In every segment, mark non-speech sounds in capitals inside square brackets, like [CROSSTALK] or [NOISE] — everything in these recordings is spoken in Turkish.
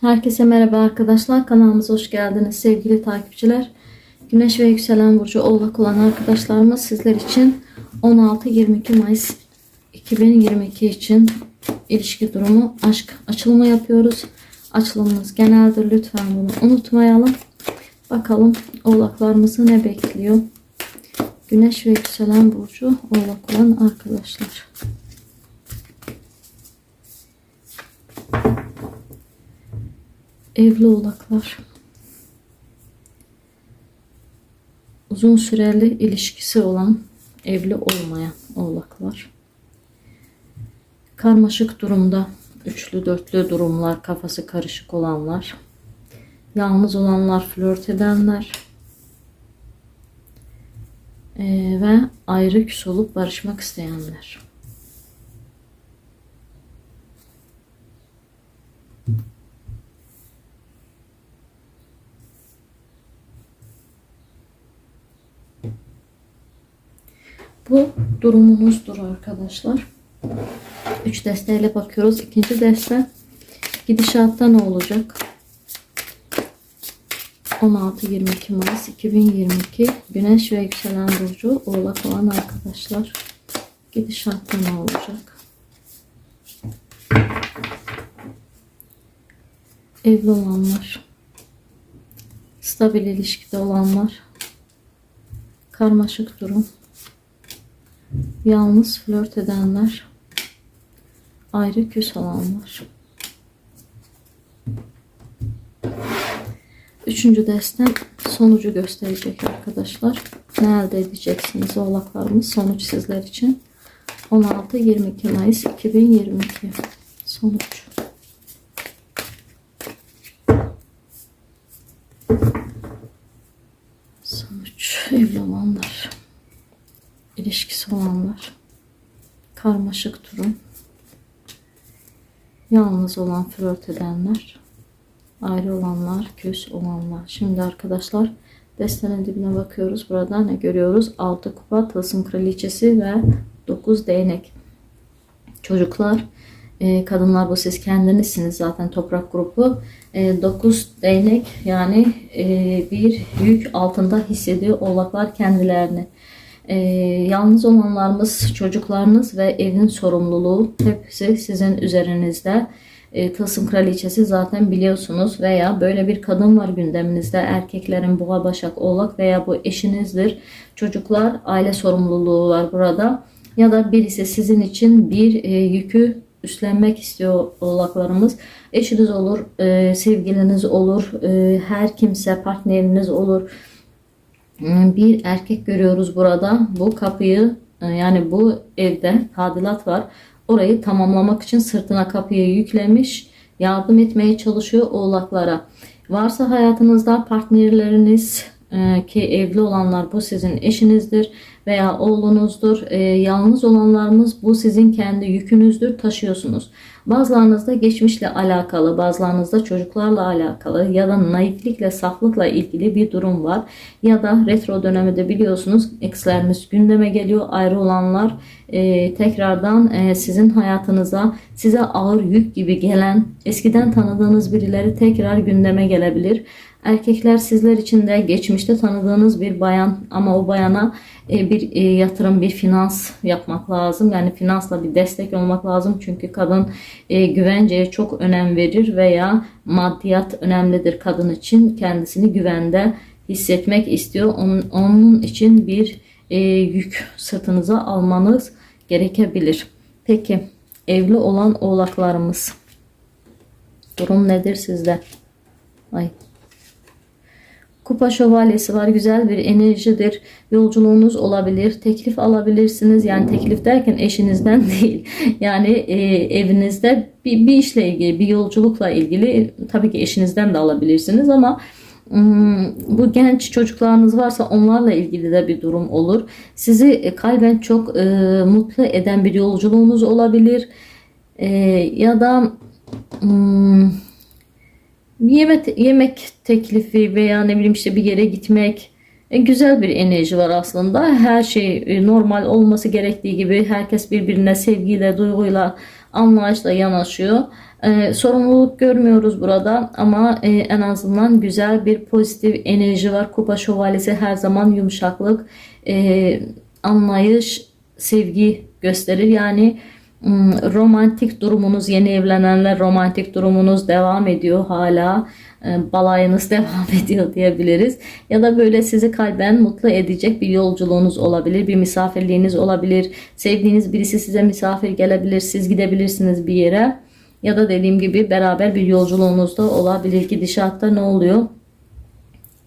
Herkese merhaba arkadaşlar. Kanalımıza hoş geldiniz sevgili takipçiler. Güneş ve yükselen burcu oğlak olan arkadaşlarımız sizler için 16-22 Mayıs 2022 için ilişki durumu aşk açılımı yapıyoruz. Açılımımız geneldir. Lütfen bunu unutmayalım. Bakalım oğlaklarımızı ne bekliyor? Güneş ve yükselen burcu oğlak olan arkadaşlar. Evli oğlaklar. Uzun süreli ilişkisi olan, evli olmayan oğlaklar. Karmaşık durumda, üçlü dörtlü durumlar, kafası karışık olanlar. Yalnız olanlar, flört edenler. Ee, ve ayrı küs olup barışmak isteyenler. Bu durumunuzdur arkadaşlar. 3 desteyle bakıyoruz. İkinci deste gidişatta ne olacak? 16-22 Mayıs 2022 Güneş ve yükselen burcu oğlak olan arkadaşlar. Gidişatta ne olacak? Evli olanlar, stabil ilişkide olanlar, karmaşık durum, Yalnız flört edenler, ayrı küs olanlar. Üçüncü destem sonucu gösterecek arkadaşlar. Ne elde edeceksiniz oğlaklarımız sonuç sizler için. 16-22 Mayıs 2022 sonuç. Sonuç evli olanlar ilişkisi olanlar, karmaşık durum, yalnız olan flört edenler, ayrı olanlar, küs olanlar. Şimdi arkadaşlar destenin dibine bakıyoruz. Burada ne görüyoruz? 6 kupa, tılsım kraliçesi ve 9 değnek. Çocuklar, e, kadınlar bu siz kendinizsiniz zaten toprak grubu. 9 değnek yani e, bir yük altında hissediyor oğlaklar kendilerini. E, yalnız olanlarımız, çocuklarınız ve evin sorumluluğu hepsi sizin üzerinizde. E, Tılsım Kraliçesi zaten biliyorsunuz veya böyle bir kadın var gündeminizde. Erkeklerin boğa, başak, oğlak veya bu eşinizdir. Çocuklar aile sorumluluğu var burada. Ya da birisi sizin için bir e, yükü üstlenmek istiyor oğlaklarımız. Eşiniz olur, e, sevgiliniz olur, e, her kimse partneriniz olur bir erkek görüyoruz burada. Bu kapıyı e, yani bu evde tadilat var. Orayı tamamlamak için sırtına kapıyı yüklemiş. Yardım etmeye çalışıyor oğlaklara. Varsa hayatınızda partnerleriniz ki evli olanlar bu sizin eşinizdir veya oğlunuzdur. E, yalnız olanlarımız bu sizin kendi yükünüzdür taşıyorsunuz. Bazılarınızda geçmişle alakalı, bazılarınızda çocuklarla alakalı ya da naiflikle, saflıkla ilgili bir durum var. Ya da retro döneminde biliyorsunuz ekslerimiz gündeme geliyor. Ayrı olanlar e, tekrardan e, sizin hayatınıza size ağır yük gibi gelen eskiden tanıdığınız birileri tekrar gündeme gelebilir. Erkekler sizler için de geçmişte tanıdığınız bir bayan ama o bayana e, bir e, yatırım, bir finans yapmak lazım. Yani finansla bir destek olmak lazım. Çünkü kadın e, güvenceye çok önem verir veya maddiyat önemlidir kadın için. Kendisini güvende hissetmek istiyor. Onun, için bir yük sırtınıza almanız gerekebilir. Peki evli olan oğlaklarımız durum nedir sizde? Ay Kupa şövalyesi var. Güzel bir enerjidir. Yolculuğunuz olabilir. Teklif alabilirsiniz. Yani teklif derken eşinizden [LAUGHS] değil. Yani e, evinizde bir, bir işle ilgili, bir yolculukla ilgili tabii ki eşinizden de alabilirsiniz ama hmm, bu genç çocuklarınız varsa onlarla ilgili de bir durum olur. Sizi e, kalben çok e, mutlu eden bir yolculuğunuz olabilir. E, ya da hmm, yemek, yemek teklifi veya ne bileyim işte bir yere gitmek E, güzel bir enerji var aslında. Her şey e, normal olması gerektiği gibi herkes birbirine sevgiyle, duyguyla, anlayışla yanaşıyor. E, sorumluluk görmüyoruz burada ama e, en azından güzel bir pozitif enerji var. Kupa şövalyesi her zaman yumuşaklık, e, anlayış, sevgi gösterir. Yani romantik durumunuz yeni evlenenler romantik durumunuz devam ediyor hala e, balayınız [LAUGHS] devam ediyor diyebiliriz. Ya da böyle sizi kalben mutlu edecek bir yolculuğunuz olabilir bir misafirliğiniz olabilir. Sevdiğiniz birisi size misafir gelebilir siz gidebilirsiniz bir yere. Ya da dediğim gibi beraber bir yolculuğunuz da olabilir. Gidişatta ne oluyor?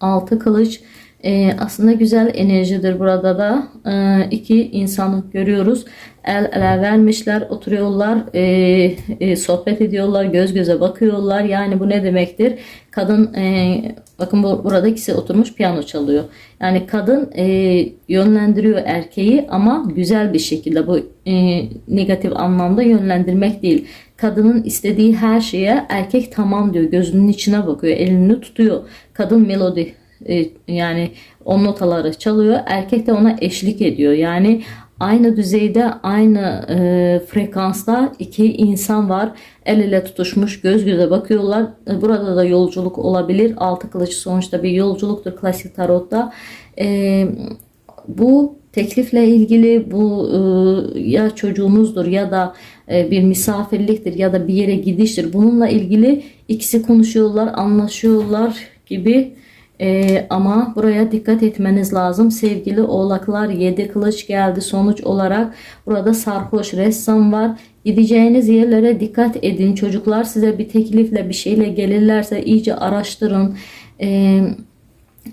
Altı kılıç ee, aslında güzel enerjidir burada da. Ee, iki insanı görüyoruz. El ele vermişler oturuyorlar e, e, sohbet ediyorlar göz göze bakıyorlar. Yani bu ne demektir? Kadın e, bakın bu, burada ikisi oturmuş piyano çalıyor. Yani kadın e, yönlendiriyor erkeği ama güzel bir şekilde bu e, negatif anlamda yönlendirmek değil. Kadının istediği her şeye erkek tamam diyor. Gözünün içine bakıyor elini tutuyor. Kadın melodi e, yani o notaları çalıyor. Erkek de ona eşlik ediyor. Yani aynı düzeyde aynı e, frekansta iki insan var. El ele tutuşmuş göz göze bakıyorlar. E, burada da yolculuk olabilir. Altı kılıç sonuçta bir yolculuktur klasik tarotta. E, bu teklifle ilgili bu e, ya çocuğunuzdur ya da e, bir misafirliktir ya da bir yere gidiştir. Bununla ilgili ikisi konuşuyorlar, anlaşıyorlar gibi ee, ama buraya dikkat etmeniz lazım. Sevgili oğlaklar 7 kılıç geldi. Sonuç olarak burada sarhoş ressam var. Gideceğiniz yerlere dikkat edin. Çocuklar size bir teklifle bir şeyle gelirlerse iyice araştırın. Ee,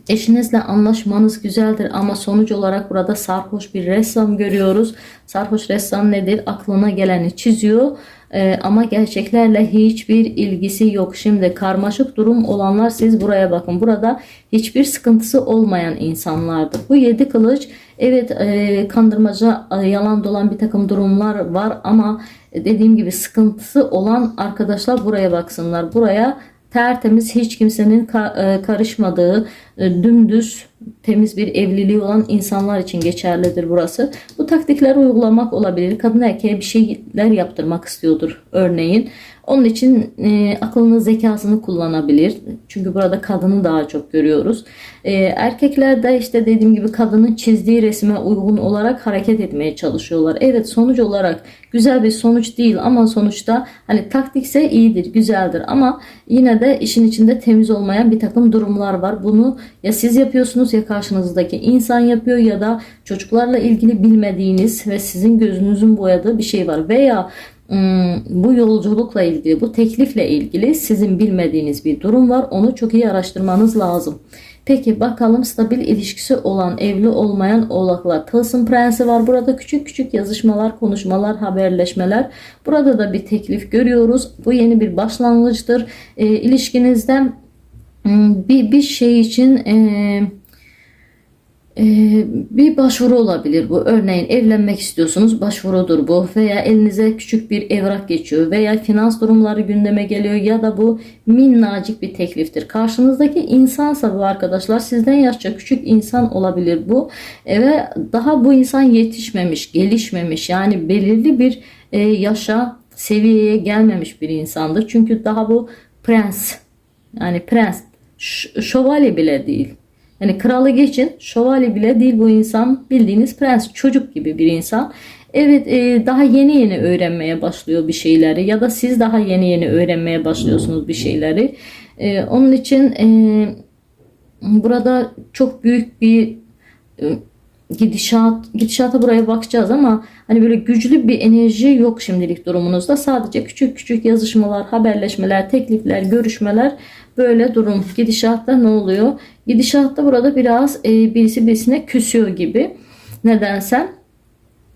Eşinizle anlaşmanız güzeldir ama sonuç olarak burada sarhoş bir ressam görüyoruz. Sarhoş ressam nedir? Aklına geleni çiziyor ee, ama gerçeklerle hiçbir ilgisi yok. Şimdi karmaşık durum olanlar siz buraya bakın. Burada hiçbir sıkıntısı olmayan insanlardır. Bu yedi kılıç evet e, kandırmaca e, yalan dolan bir takım durumlar var ama dediğim gibi sıkıntısı olan arkadaşlar buraya baksınlar. Buraya tertemiz hiç kimsenin e, karışmadığı e, dümdüz temiz bir evliliği olan insanlar için geçerlidir burası. Bu taktikler uygulamak olabilir. Kadın erkeğe bir şeyler yaptırmak istiyordur örneğin. Onun için e, aklını zekasını kullanabilir. Çünkü burada kadını daha çok görüyoruz. E, erkekler de işte dediğim gibi kadının çizdiği resme uygun olarak hareket etmeye çalışıyorlar. Evet sonuç olarak güzel bir sonuç değil ama sonuçta hani taktikse iyidir, güzeldir ama yine de işin içinde temiz olmayan bir takım durumlar var. Bunu ya siz yapıyorsunuz ya karşınızdaki insan yapıyor ya da çocuklarla ilgili bilmediğiniz ve sizin gözünüzün boyadığı bir şey var veya bu yolculukla ilgili, bu teklifle ilgili sizin bilmediğiniz bir durum var. Onu çok iyi araştırmanız lazım. Peki bakalım stabil ilişkisi olan, evli olmayan oğlaklar. Tılsım prensi var. Burada küçük küçük yazışmalar, konuşmalar, haberleşmeler. Burada da bir teklif görüyoruz. Bu yeni bir başlangıçtır. E, ilişkinizde bir, bir şey için e, bir başvuru olabilir bu. Örneğin evlenmek istiyorsunuz başvurudur bu veya elinize küçük bir evrak geçiyor veya finans durumları gündeme geliyor ya da bu minnacık bir tekliftir. Karşınızdaki insansa bu arkadaşlar sizden yaşça küçük insan olabilir bu e, ve daha bu insan yetişmemiş, gelişmemiş yani belirli bir e, yaşa seviyeye gelmemiş bir insandır. Çünkü daha bu prens yani prens şövalye bile değil. Yani kralı geçin şövalye bile değil bu insan bildiğiniz prens çocuk gibi bir insan. Evet e, daha yeni yeni öğrenmeye başlıyor bir şeyleri ya da siz daha yeni yeni öğrenmeye başlıyorsunuz bir şeyleri. E, onun için e, burada çok büyük bir e, gidişat gidişata buraya bakacağız ama hani böyle güçlü bir enerji yok şimdilik durumunuzda. Sadece küçük küçük yazışmalar, haberleşmeler, teklifler, görüşmeler böyle durum. Gidişatta ne oluyor? Gidişatta burada biraz e, birisi birisine küsüyor gibi. Nedense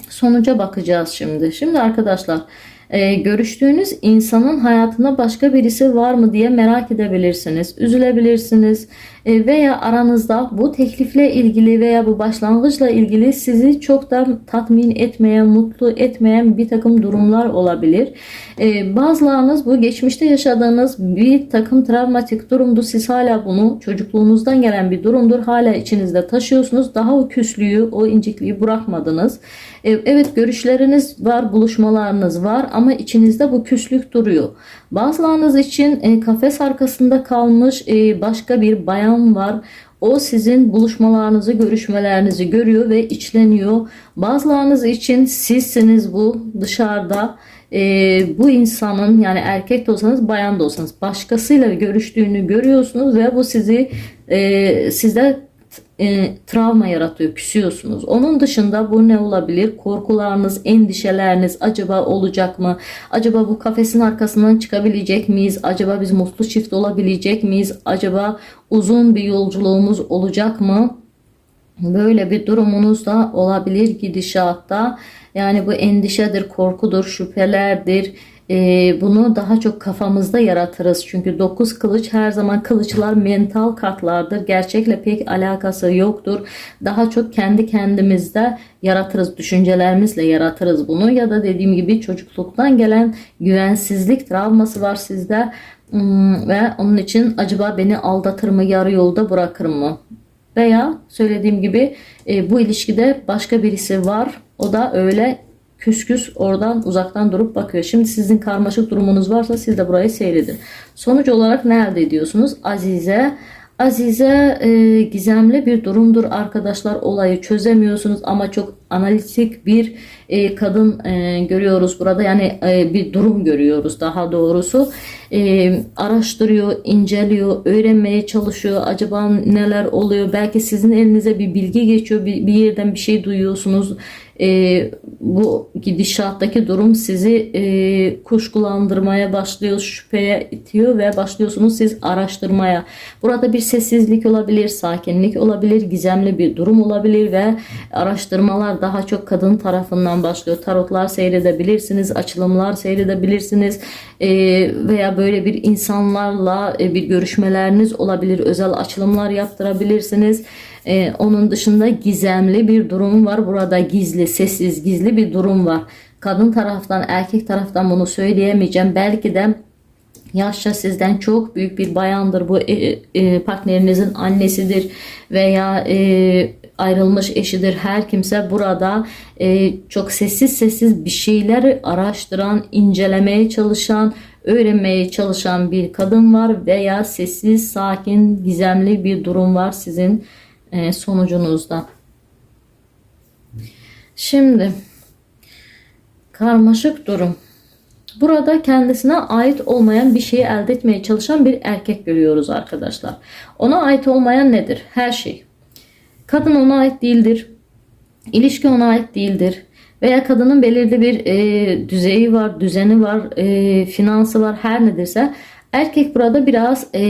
sonuca bakacağız şimdi. Şimdi arkadaşlar e, görüştüğünüz insanın hayatında başka birisi var mı diye merak edebilirsiniz. Üzülebilirsiniz. E, veya aranızda bu teklifle ilgili veya bu başlangıçla ilgili sizi çok da tatmin etmeyen, mutlu etmeyen bir takım durumlar olabilir. E, bazılarınız bu geçmişte yaşadığınız bir takım travmatik durumdu. Siz hala bunu çocukluğunuzdan gelen bir durumdur. Hala içinizde taşıyorsunuz. Daha o küslüğü, o incikliği bırakmadınız. E, evet görüşleriniz var, buluşmalarınız var ama içinizde bu küslük duruyor. Bazılarınız için kafes arkasında kalmış başka bir bayan var. O sizin buluşmalarınızı, görüşmelerinizi görüyor ve içleniyor. Bazılarınız için sizsiniz bu dışarıda. e, bu insanın yani erkek de olsanız bayan da olsanız başkasıyla görüştüğünü görüyorsunuz ve bu sizi e, sizde e, travma yaratıyor, küsüyorsunuz. Onun dışında bu ne olabilir? Korkularınız, endişeleriniz acaba olacak mı? Acaba bu kafesin arkasından çıkabilecek miyiz? Acaba biz mutlu çift olabilecek miyiz? Acaba uzun bir yolculuğumuz olacak mı? Böyle bir durumunuz da olabilir gidişatta. Yani bu endişedir, korkudur, şüphelerdir. Ee, bunu daha çok kafamızda yaratırız. Çünkü 9 kılıç her zaman kılıçlar mental kartlardır. Gerçekle pek alakası yoktur. Daha çok kendi kendimizde yaratırız. Düşüncelerimizle yaratırız bunu. Ya da dediğim gibi çocukluktan gelen güvensizlik travması var sizde. Hmm, ve onun için acaba beni aldatır mı, yarı yolda bırakır mı? Veya söylediğim gibi e, bu ilişkide başka birisi var. O da öyle küs küs oradan uzaktan durup bakıyor. Şimdi sizin karmaşık durumunuz varsa siz de burayı seyredin. Sonuç olarak ne elde ediyorsunuz? Azize Azize e, gizemli bir durumdur arkadaşlar. Olayı çözemiyorsunuz ama çok analitik bir e, kadın e, görüyoruz burada. Yani e, bir durum görüyoruz daha doğrusu. E, araştırıyor, inceliyor, öğrenmeye çalışıyor. Acaba neler oluyor? Belki sizin elinize bir bilgi geçiyor. Bir, bir yerden bir şey duyuyorsunuz. E, bu gidişattaki durum sizi e, kuşkulandırmaya başlıyor, şüpheye itiyor ve başlıyorsunuz siz araştırmaya. Burada bir sessizlik olabilir, sakinlik olabilir, gizemli bir durum olabilir ve araştırmalar daha çok kadın tarafından başlıyor. Tarotlar seyredebilirsiniz, açılımlar seyredebilirsiniz e, veya böyle bir insanlarla e, bir görüşmeleriniz olabilir, özel açılımlar yaptırabilirsiniz. Ee, onun dışında gizemli bir durum var. Burada gizli, sessiz, gizli bir durum var. Kadın taraftan, erkek taraftan bunu söyleyemeyeceğim. Belki de yaşça sizden çok büyük bir bayandır. Bu e, e, partnerinizin annesidir veya e, ayrılmış eşidir. Her kimse burada e, çok sessiz sessiz bir şeyleri araştıran, incelemeye çalışan, öğrenmeye çalışan bir kadın var veya sessiz, sakin, gizemli bir durum var sizin e, sonucunuzda. Şimdi karmaşık durum. Burada kendisine ait olmayan bir şeyi elde etmeye çalışan bir erkek görüyoruz arkadaşlar. Ona ait olmayan nedir? Her şey. Kadın ona ait değildir. İlişki ona ait değildir. Veya kadının belirli bir e, düzeyi var, düzeni var, e, finansı var her nedirse. Erkek burada biraz e,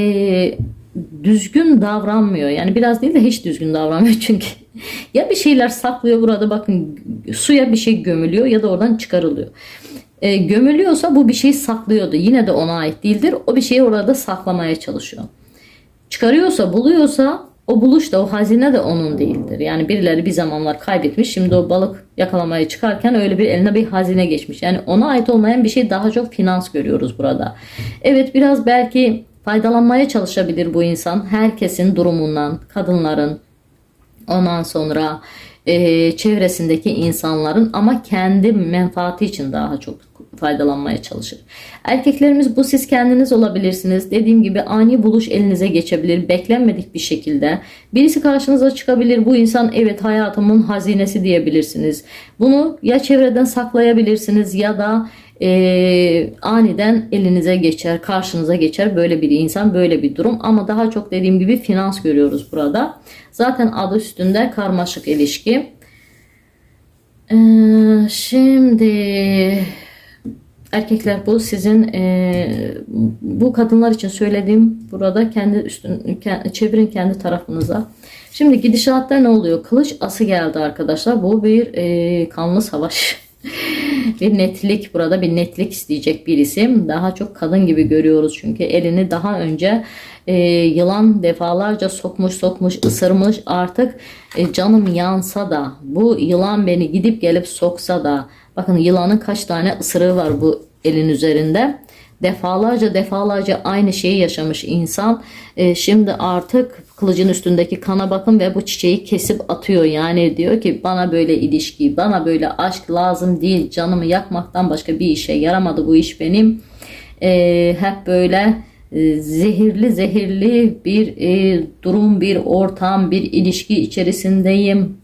düzgün davranmıyor. Yani biraz değil de hiç düzgün davranmıyor [LAUGHS] çünkü. ya bir şeyler saklıyor burada bakın suya bir şey gömülüyor ya da oradan çıkarılıyor. E, gömülüyorsa bu bir şeyi saklıyordu. Yine de ona ait değildir. O bir şeyi orada saklamaya çalışıyor. Çıkarıyorsa, buluyorsa o buluş da o hazine de onun değildir. Yani birileri bir zamanlar kaybetmiş. Şimdi o balık yakalamaya çıkarken öyle bir eline bir hazine geçmiş. Yani ona ait olmayan bir şey daha çok finans görüyoruz burada. Evet biraz belki faydalanmaya çalışabilir bu insan. Herkesin durumundan, kadınların, ondan sonra e, çevresindeki insanların ama kendi menfaati için daha çok faydalanmaya çalışır. Erkeklerimiz bu siz kendiniz olabilirsiniz. Dediğim gibi ani buluş elinize geçebilir. Beklenmedik bir şekilde. Birisi karşınıza çıkabilir. Bu insan evet hayatımın hazinesi diyebilirsiniz. Bunu ya çevreden saklayabilirsiniz ya da e, aniden elinize geçer, karşınıza geçer böyle bir insan, böyle bir durum. Ama daha çok dediğim gibi finans görüyoruz burada. Zaten adı üstünde karmaşık ilişki. Ee, şimdi erkekler bu sizin e, bu kadınlar için söylediğim burada kendi üstün çevirin kendi tarafınıza. Şimdi gidişatta ne oluyor? Kılıç ası geldi arkadaşlar. Bu bir e, kanlı savaş. [LAUGHS] bir netlik burada bir netlik isteyecek birisi. Daha çok kadın gibi görüyoruz çünkü elini daha önce e, yılan defalarca sokmuş sokmuş ısırmış artık e, canım yansa da bu yılan beni gidip gelip soksa da bakın yılanın kaç tane ısırığı var bu elin üzerinde defalarca defalarca aynı şeyi yaşamış insan e, şimdi artık kılıcın üstündeki kana bakın ve bu çiçeği kesip atıyor. Yani diyor ki bana böyle ilişki bana böyle aşk lazım değil canımı yakmaktan başka bir işe yaramadı bu iş benim. E, hep böyle e, zehirli zehirli bir e, durum bir ortam bir ilişki içerisindeyim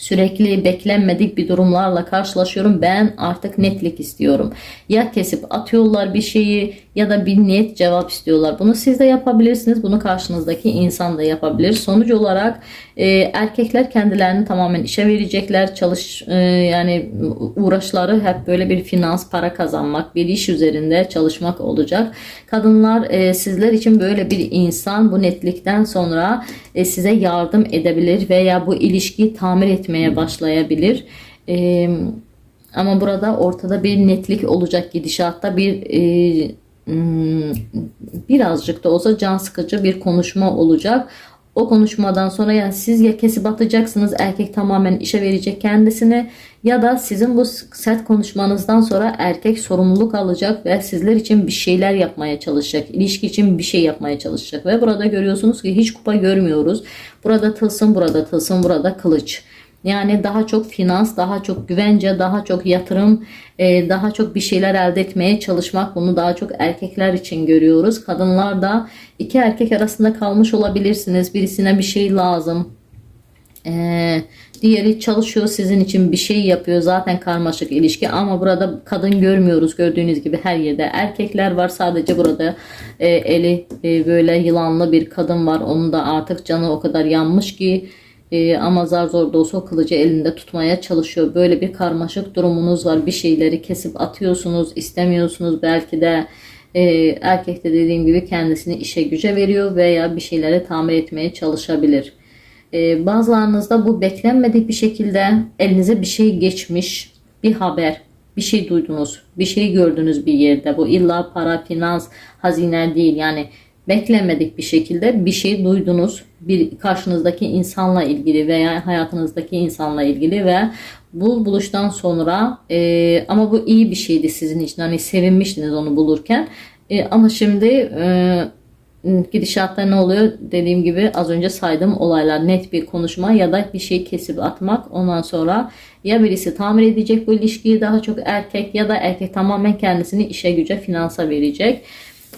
Sürekli beklenmedik bir durumlarla karşılaşıyorum. Ben artık netlik istiyorum. Ya kesip atıyorlar bir şeyi ya da bir net cevap istiyorlar. Bunu siz de yapabilirsiniz. Bunu karşınızdaki insan da yapabilir. Sonuç olarak e, erkekler kendilerini tamamen işe verecekler. Çalış e, yani uğraşları hep böyle bir finans, para kazanmak, bir iş üzerinde çalışmak olacak. Kadınlar e, sizler için böyle bir insan bu netlikten sonra e, size yardım edebilir veya bu ilişkiyi tamir etmeye başlayabilir. E, ama burada ortada bir netlik olacak gidişatta bir e, hmm, birazcık da olsa can sıkıcı bir konuşma olacak. O konuşmadan sonra yani siz ya kesip atacaksınız erkek tamamen işe verecek kendisini ya da sizin bu sert konuşmanızdan sonra erkek sorumluluk alacak ve sizler için bir şeyler yapmaya çalışacak. ilişki için bir şey yapmaya çalışacak ve burada görüyorsunuz ki hiç kupa görmüyoruz. Burada tılsım, burada tılsım, burada kılıç. Yani daha çok finans, daha çok güvence, daha çok yatırım, e, daha çok bir şeyler elde etmeye çalışmak. Bunu daha çok erkekler için görüyoruz. Kadınlar da iki erkek arasında kalmış olabilirsiniz. Birisine bir şey lazım. Ee, diğeri çalışıyor sizin için bir şey yapıyor zaten karmaşık ilişki ama burada kadın görmüyoruz gördüğünüz gibi her yerde erkekler var sadece burada e, eli e, böyle yılanlı bir kadın var onun da artık canı o kadar yanmış ki e, ama zar zor da olsa o kılıcı elinde tutmaya çalışıyor. Böyle bir karmaşık durumunuz var. Bir şeyleri kesip atıyorsunuz, istemiyorsunuz belki de. E, erkek de dediğim gibi kendisini işe güce veriyor veya bir şeyleri tamir etmeye çalışabilir. E, bazılarınızda bu beklenmedik bir şekilde elinize bir şey geçmiş, bir haber, bir şey duydunuz, bir şey gördünüz bir yerde. Bu illa para, finans, hazine değil. Yani beklenmedik bir şekilde bir şey duydunuz. Bir karşınızdaki insanla ilgili veya hayatınızdaki insanla ilgili ve bu buluştan sonra e, ama bu iyi bir şeydi sizin için. Hani sevinmiştiniz onu bulurken. E, ama şimdi e, gidişatta ne oluyor? Dediğim gibi az önce saydığım olaylar net bir konuşma ya da bir şey kesip atmak. Ondan sonra ya birisi tamir edecek bu ilişkiyi daha çok erkek ya da erkek tamamen kendisini işe güce finansa verecek.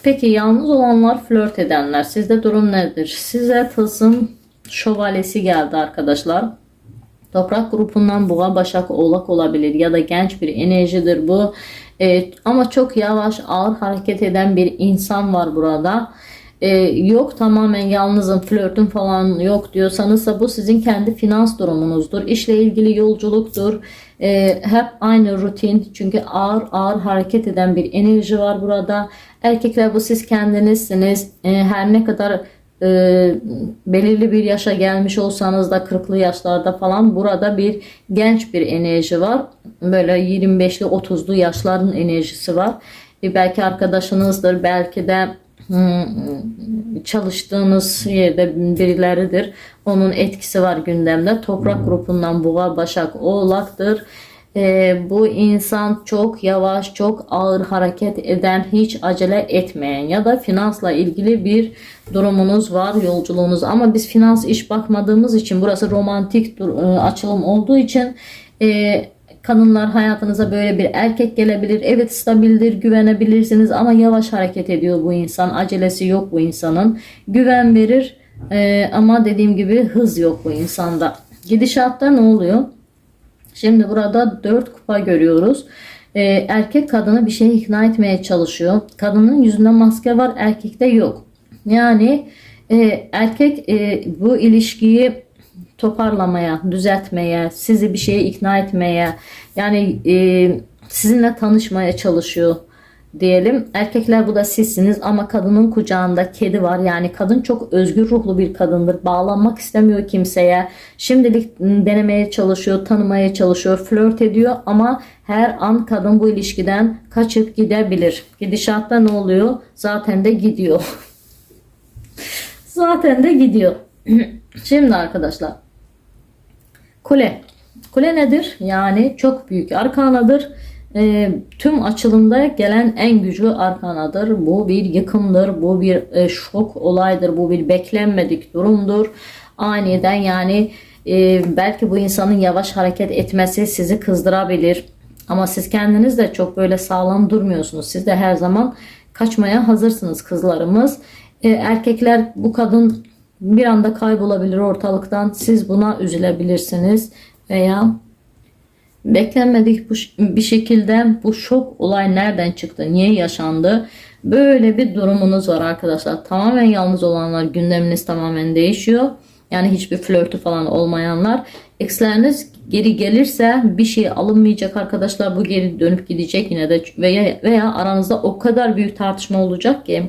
Peki yalnız olanlar flört edenler sizde durum nedir? Size tılsım şövalyesi geldi arkadaşlar. Toprak grubundan boğa, başak, oğlak olabilir ya da genç bir enerjidir bu. Ee, ama çok yavaş, ağır hareket eden bir insan var burada. Ee, yok tamamen yalnızım, flörtüm falan yok diyorsanız da bu sizin kendi finans durumunuzdur. İşle ilgili yolculuktur. Ee, hep aynı rutin çünkü ağır ağır hareket eden bir enerji var burada. Erkekler bu siz kendinizsiniz. Ee, her ne kadar e, belirli bir yaşa gelmiş olsanız da 40'lı yaşlarda falan burada bir genç bir enerji var. Böyle 25'li 30'lu yaşların enerjisi var. E, belki arkadaşınızdır, belki de hmm, çalıştığınız yerde birileridir. Onun etkisi var gündemde. Toprak grubundan boğa, başak, oğlaktır. Ee, bu insan çok yavaş, çok ağır hareket eden, hiç acele etmeyen ya da finansla ilgili bir durumunuz var, yolculuğunuz. Ama biz finans iş bakmadığımız için burası romantik e, açılım olduğu için e, kadınlar hayatınıza böyle bir erkek gelebilir. Evet stabildir, güvenebilirsiniz ama yavaş hareket ediyor bu insan. Acelesi yok bu insanın. Güven verir e, ama dediğim gibi hız yok bu insanda. Gidişatta ne oluyor? Şimdi burada 4 kupa görüyoruz. Ee, erkek kadını bir şeye ikna etmeye çalışıyor. Kadının yüzünde maske var, erkekte yok. Yani e, erkek e, bu ilişkiyi toparlamaya, düzeltmeye, sizi bir şeye ikna etmeye, yani e, sizinle tanışmaya çalışıyor. Diyelim. Erkekler bu da sizsiniz ama kadının kucağında kedi var. Yani kadın çok özgür ruhlu bir kadındır. Bağlanmak istemiyor kimseye. Şimdilik denemeye çalışıyor, tanımaya çalışıyor, flört ediyor ama her an kadın bu ilişkiden kaçıp gidebilir. Gidişatta ne oluyor? Zaten de gidiyor. [LAUGHS] Zaten de gidiyor. [CLEARS THROAT] Şimdi arkadaşlar Kule. Kule nedir? Yani çok büyük arkanadır. E, tüm açılımda gelen en güçlü arkanadır. Bu bir yıkımdır. Bu bir e, şok olaydır. Bu bir beklenmedik durumdur. Aniden yani e, belki bu insanın yavaş hareket etmesi sizi kızdırabilir. Ama siz kendiniz de çok böyle sağlam durmuyorsunuz. Siz de her zaman kaçmaya hazırsınız kızlarımız. E, erkekler bu kadın bir anda kaybolabilir ortalıktan. Siz buna üzülebilirsiniz veya beklenmedik bu, bir şekilde bu şok olay nereden çıktı, niye yaşandı? Böyle bir durumunuz var arkadaşlar. Tamamen yalnız olanlar gündeminiz tamamen değişiyor. Yani hiçbir flörtü falan olmayanlar. Eksleriniz geri gelirse bir şey alınmayacak arkadaşlar. Bu geri dönüp gidecek yine de veya, veya aranızda o kadar büyük tartışma olacak ki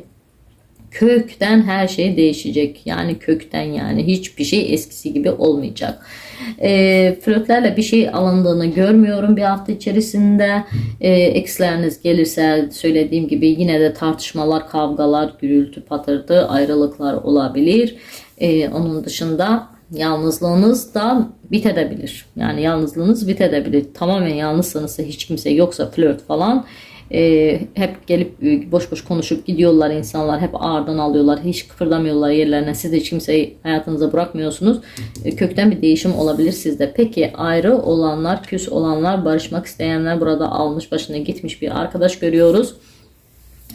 kökten her şey değişecek. Yani kökten yani hiçbir şey eskisi gibi olmayacak. E, flörtlerle bir şey alındığını görmüyorum bir hafta içerisinde. E, eksileriniz gelirse söylediğim gibi yine de tartışmalar, kavgalar, gürültü, patırtı, ayrılıklar olabilir. E, onun dışında yalnızlığınız da bitebilir. Yani yalnızlığınız bitebilir. Tamamen yalnızsanız hiç kimse yoksa flört falan e, hep gelip e, boş boş konuşup gidiyorlar insanlar. Hep ağırdan alıyorlar. Hiç kıpırdamıyorlar yerlerine. Siz hiç kimseyi hayatınıza bırakmıyorsunuz. E, kökten bir değişim olabilir sizde. Peki ayrı olanlar, küs olanlar, barışmak isteyenler burada almış başına gitmiş bir arkadaş görüyoruz.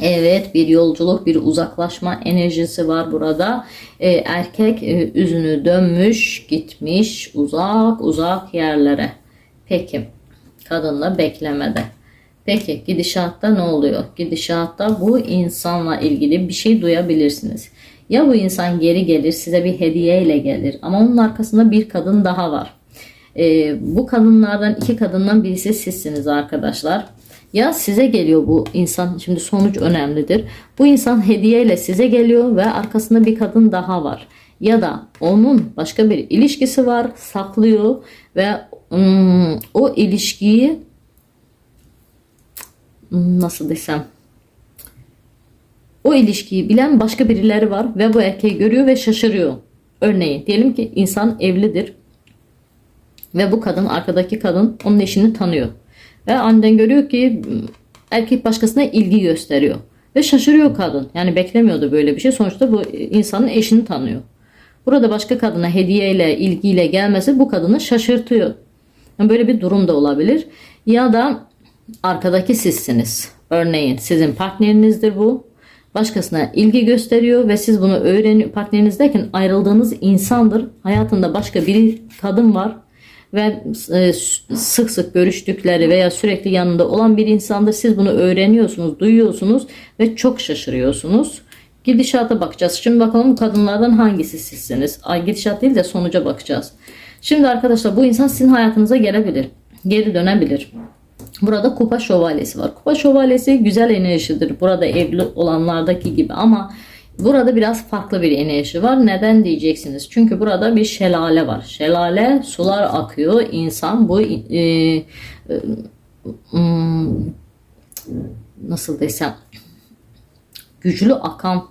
Evet bir yolculuk bir uzaklaşma enerjisi var burada. Ee, erkek e, yüzünü dönmüş gitmiş uzak uzak yerlere. Peki kadınla beklemede. Peki gidişatta ne oluyor? Gidişatta bu insanla ilgili bir şey duyabilirsiniz. Ya bu insan geri gelir size bir hediye ile gelir ama onun arkasında bir kadın daha var. Ee, bu kadınlardan iki kadından birisi sizsiniz arkadaşlar. Ya size geliyor bu insan şimdi sonuç önemlidir. Bu insan hediye ile size geliyor ve arkasında bir kadın daha var. Ya da onun başka bir ilişkisi var saklıyor ve hmm, o ilişkiyi nasıl desem o ilişkiyi bilen başka birileri var ve bu erkeği görüyor ve şaşırıyor. Örneğin diyelim ki insan evlidir ve bu kadın arkadaki kadın onun eşini tanıyor. Ve aniden görüyor ki erkek başkasına ilgi gösteriyor. Ve şaşırıyor kadın. Yani beklemiyordu böyle bir şey. Sonuçta bu insanın eşini tanıyor. Burada başka kadına hediyeyle, ilgiyle gelmesi bu kadını şaşırtıyor. Yani böyle bir durum da olabilir. Ya da arkadaki sizsiniz. Örneğin sizin partnerinizdir bu. Başkasına ilgi gösteriyor ve siz bunu öğreniyor. Partneriniz derken ayrıldığınız insandır. Hayatında başka bir kadın var ve e, sık sık görüştükleri veya sürekli yanında olan bir insandır. Siz bunu öğreniyorsunuz, duyuyorsunuz ve çok şaşırıyorsunuz. Gidişata bakacağız. Şimdi bakalım kadınlardan hangisi sizsiniz? Ay gidişat değil de sonuca bakacağız. Şimdi arkadaşlar bu insan sizin hayatınıza gelebilir. Geri dönebilir. Burada kupa şövalyesi var. Kupa şövalyesi güzel enerjidir. Burada evli olanlardaki gibi ama burada biraz farklı bir enerji var. Neden diyeceksiniz? Çünkü burada bir şelale var. Şelale sular akıyor. İnsan bu e, e, hmm, nasıl desem güçlü akan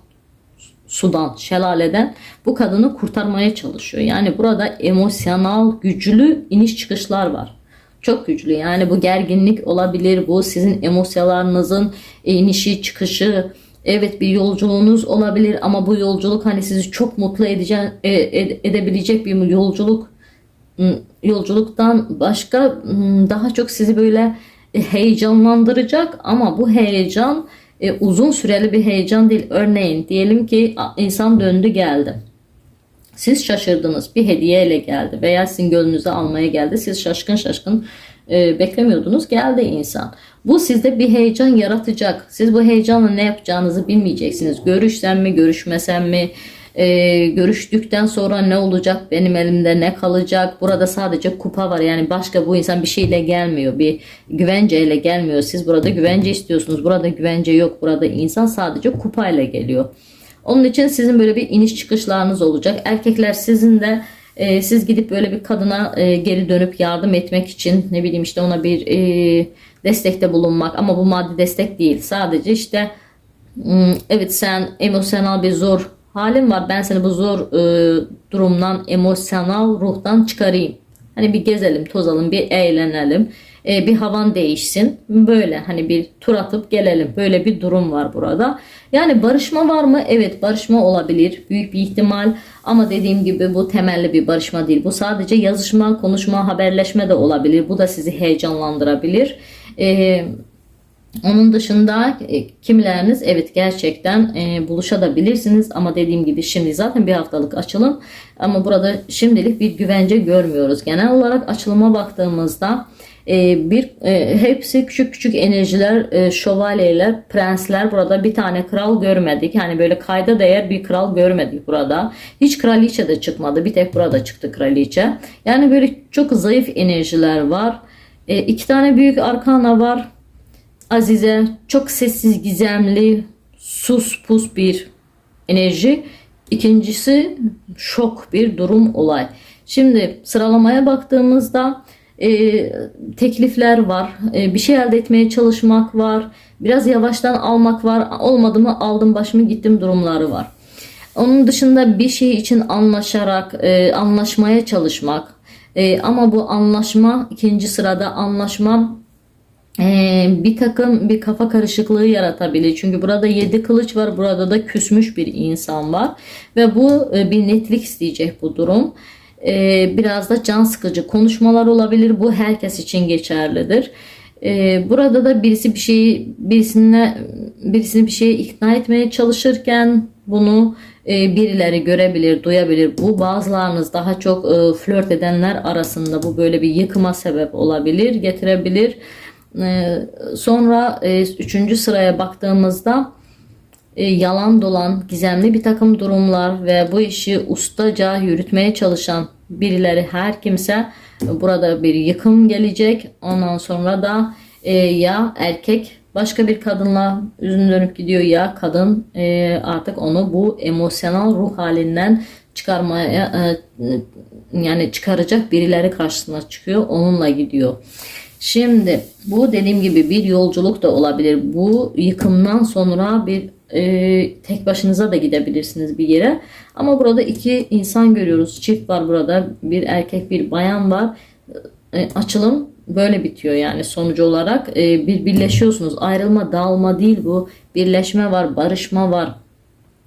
sudan, şelaleden bu kadını kurtarmaya çalışıyor. Yani burada emosyonel, güçlü iniş çıkışlar var. Çok güçlü. Yani bu gerginlik olabilir. Bu sizin emosyalarınızın inişi çıkışı. Evet bir yolculuğunuz olabilir ama bu yolculuk hani sizi çok mutlu edece, edebilecek bir yolculuk yolculuktan başka daha çok sizi böyle heyecanlandıracak ama bu heyecan e, uzun süreli bir heyecan değil. Örneğin diyelim ki insan döndü geldi. Siz şaşırdınız. Bir hediyeyle geldi veya sizin gönlünüze almaya geldi. Siz şaşkın şaşkın e, beklemiyordunuz. Geldi insan. Bu sizde bir heyecan yaratacak. Siz bu heyecanla ne yapacağınızı bilmeyeceksiniz. Görüşsem mi, görüşmesem mi? e, görüştükten sonra ne olacak benim elimde ne kalacak burada sadece kupa var yani başka bu insan bir şeyle gelmiyor bir güvenceyle gelmiyor siz burada güvence istiyorsunuz burada güvence yok burada insan sadece kupayla geliyor onun için sizin böyle bir iniş çıkışlarınız olacak erkekler sizin de e, siz gidip böyle bir kadına e, geri dönüp yardım etmek için ne bileyim işte ona bir e, destekte bulunmak ama bu maddi destek değil sadece işte Hmm, evet sen emosyonel bir zor halin var. Ben seni bu zor e, durumdan, emosyonel ruhtan çıkarayım. Hani bir gezelim, tozalım, bir eğlenelim. E, bir havan değişsin. Böyle hani bir tur atıp gelelim. Böyle bir durum var burada. Yani barışma var mı? Evet barışma olabilir. Büyük bir ihtimal. Ama dediğim gibi bu temelli bir barışma değil. Bu sadece yazışma, konuşma, haberleşme de olabilir. Bu da sizi heyecanlandırabilir. Eee onun dışında e, kimileriniz evet gerçekten e, buluşabilirsiniz ama dediğim gibi şimdi zaten bir haftalık açılım ama burada şimdilik bir güvence görmüyoruz. Genel olarak açılıma baktığımızda e, bir e, hepsi küçük küçük enerjiler, e, şövalyeler, prensler burada bir tane kral görmedik. Yani böyle kayda değer bir kral görmedik burada. Hiç kraliçe de çıkmadı. Bir tek burada çıktı kraliçe. Yani böyle çok zayıf enerjiler var. E, iki tane büyük arkana var. Azize çok sessiz gizemli sus pus bir enerji. İkincisi şok bir durum olay. Şimdi sıralamaya baktığımızda e, teklifler var. E, bir şey elde etmeye çalışmak var. Biraz yavaştan almak var. Olmadı mı aldım başımı gittim durumları var. Onun dışında bir şey için anlaşarak e, anlaşmaya çalışmak. E, ama bu anlaşma ikinci sırada anlaşma ee, bir takım bir kafa karışıklığı yaratabilir. Çünkü burada yedi kılıç var. Burada da küsmüş bir insan var. Ve bu e, bir netlik isteyecek bu durum. Ee, biraz da can sıkıcı konuşmalar olabilir. Bu herkes için geçerlidir. Ee, burada da birisi bir şeyi birisine birisini bir şeye ikna etmeye çalışırken bunu e, birileri görebilir, duyabilir. Bu bazılarınız daha çok e, flört edenler arasında bu böyle bir yıkıma sebep olabilir, getirebilir. Ee, sonra e, üçüncü sıraya baktığımızda e, yalan dolan gizemli bir takım durumlar ve bu işi ustaca yürütmeye çalışan birileri her kimse burada bir yıkım gelecek. Ondan sonra da e, ya erkek başka bir kadınla yüzünü dönüp gidiyor ya kadın artık onu bu emosyonel ruh halinden çıkarmaya yani çıkaracak birileri karşısına çıkıyor onunla gidiyor. Şimdi bu dediğim gibi bir yolculuk da olabilir. Bu yıkımdan sonra bir e, tek başınıza da gidebilirsiniz bir yere. Ama burada iki insan görüyoruz. Çift var burada. Bir erkek bir bayan var. E, açılım böyle bitiyor yani sonucu olarak. E, bir birleşiyorsunuz. Ayrılma, dağılma değil bu. Birleşme var, barışma var,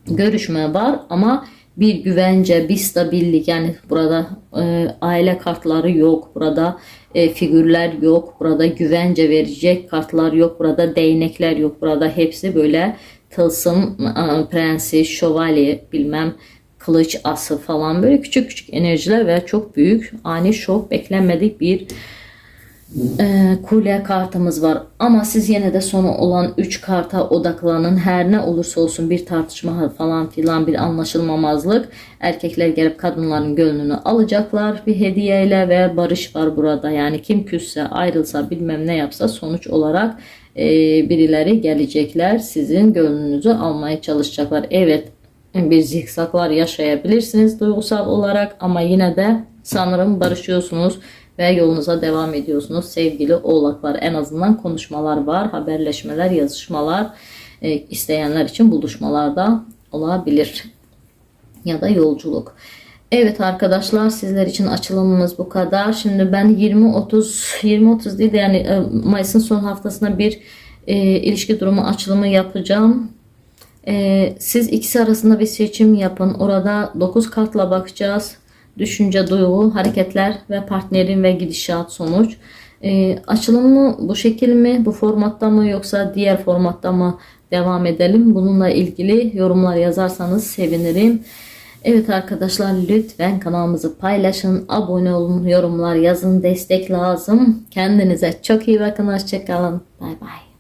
görüşme var ama bir güvence, bir stabillik yani burada e, aile kartları yok. Burada e, figürler yok. Burada güvence verecek kartlar yok. Burada değnekler yok. Burada hepsi böyle tılsım e, prensi, şövalye bilmem kılıç ası falan böyle küçük küçük enerjiler ve çok büyük ani şok beklenmedik bir e, kule kartımız var. Ama siz yine de sonu olan 3 karta odaklanın. Her ne olursa olsun bir tartışma falan filan bir anlaşılmamazlık. Erkekler gelip kadınların gönlünü alacaklar bir hediyeyle ve barış var burada. Yani kim küsse ayrılsa bilmem ne yapsa sonuç olarak e, birileri gelecekler. Sizin gönlünüzü almaya çalışacaklar. Evet bir zikzaklar yaşayabilirsiniz duygusal olarak ama yine de sanırım barışıyorsunuz ve yolunuza devam ediyorsunuz. Sevgili oğlaklar en azından konuşmalar var, haberleşmeler, yazışmalar e, isteyenler için buluşmalar da olabilir. Ya da yolculuk. Evet arkadaşlar sizler için açılımımız bu kadar. Şimdi ben 20-30 20-30 değil de yani e, Mayıs'ın son haftasında bir e, ilişki durumu açılımı yapacağım. E, siz ikisi arasında bir seçim yapın. Orada 9 kartla bakacağız düşünce, duygu, hareketler ve partnerin ve gidişat sonuç. E, açılım mı bu şekil mi, bu formatta mı yoksa diğer formatta mı devam edelim? Bununla ilgili yorumlar yazarsanız sevinirim. Evet arkadaşlar lütfen kanalımızı paylaşın, abone olun, yorumlar yazın, destek lazım. Kendinize çok iyi bakın, hoşçakalın. Bay bay.